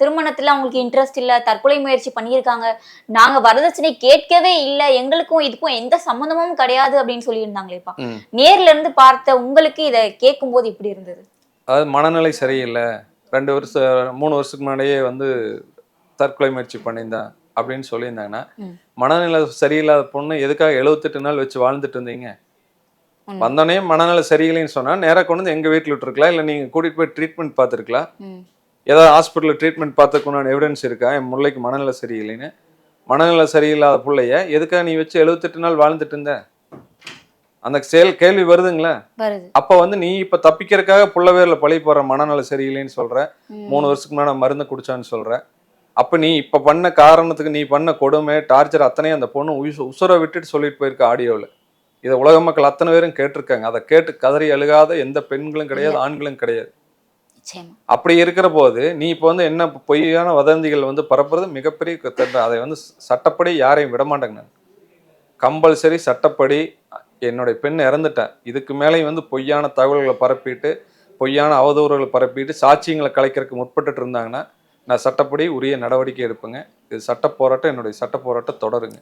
திருமணத்துல அவங்களுக்கு இன்ட்ரெஸ்ட் இல்ல தற்கொலை முயற்சி பண்ணியிருக்காங்க நாங்க வரதட்சணை கேட்கவே இல்ல எங்களுக்கும் இதுக்கும் எந்த சம்மந்தமும் கிடையாது அப்படின்னு சொல்லியிருந்தாங்களேப்பா. நேர்ல இருந்து பார்த்த உங்களுக்கு இதை கேட்கும்போது இப்படி இருந்தது அதாவது மனநிலை சரியில்லை ரெண்டு வருஷம் மூணு வருஷத்துக்கு முன்னாடியே வந்து தற்கொலை முயற்சி பண்ணியிருந்தேன் அப்படின்னு சொல்லியிருந்தாங்கன்னா. மனநிலை சரியில்லாத பொண்ணு எதுக்காக எழுபத்தெட்டு நாள் வச்சு வாழ்ந்துட்டு இருந்தீங்க. வந்தோடனே மனநிலை சரியில்லைன்னு சொன்னா நேராக கொண்டு வந்து எங்க வீட்டில் விட்டுருக்கலாம் இல்லை நீங்க கூட்டிட்டு போய் ட்ரீட்மெண்ட் பார்த்துருக்கலாம். ஏதாவது ஹாஸ்பிட்டலில் ட்ரீட்மெண்ட் பார்த்துக்குன்னு எவிடன்ஸ் இருக்கா? என் முல்லைக்கு மனநிலை சரியில்லைன்னு. மனநிலை சரியில்லாத பிள்ளைய எதுக்காக நீ வச்சு எழுபத்தெட்டு நாள் வாழ்ந்துட்டு இருந்த? அந்த செயல் கேள்வி வருதுங்களா? வருது. அப்ப வந்து நீ இப்ப தப்பிக்கிறதுக்காக புள்ள வேர்ல பழி போடுற மனநல சரியில்லைன்னு சொல்ற. மூணு வருஷத்துக்கு முன்னாடி மருந்து குடிச்சான்னு சொல்ற. அப்ப நீ இப்ப பண்ண காரணத்துக்கு நீ பண்ண கொடுமை டார்ச்சர் அத்தனையும் அந்த பொண்ணு உசுரை விட்டுட்டு சொல்லிட்டு போயிருக்க ஆடியோவில் இதை உலக மக்கள் அத்தனை பேரும் கேட்டிருக்காங்க. அதை கேட்டு கதறி அழுகாத எந்த பெண்களும் கிடையாது ஆண்களும் கிடையாது. அப்படி இருக்கிற போது நீ இப்போ வந்து என்ன பொய்யான வதந்திகள் வந்து பரப்புறது மிகப்பெரிய குற்றம். அதை வந்து சட்டப்படி யாரையும் விட மாட்டேங்க கம்பல்சரி சட்டப்படி என்னுடைய பெண் இறந்துட்டேன் இதுக்கு மேலேயும் வந்து பொய்யான தகவல்களை பரப்பிட்டு பொய்யான அவதூறுகளை பரப்பிட்டு சாட்சியங்களை கலைக்கிறதுக்கு முற்பட்டுட்டு இருந்தாங்கன்னா நான் சட்டப்படி உரிய நடவடிக்கை எடுப்பேங்க. இது சட்ட போராட்டம் என்னுடைய சட்ட போராட்டம் தொடருங்க.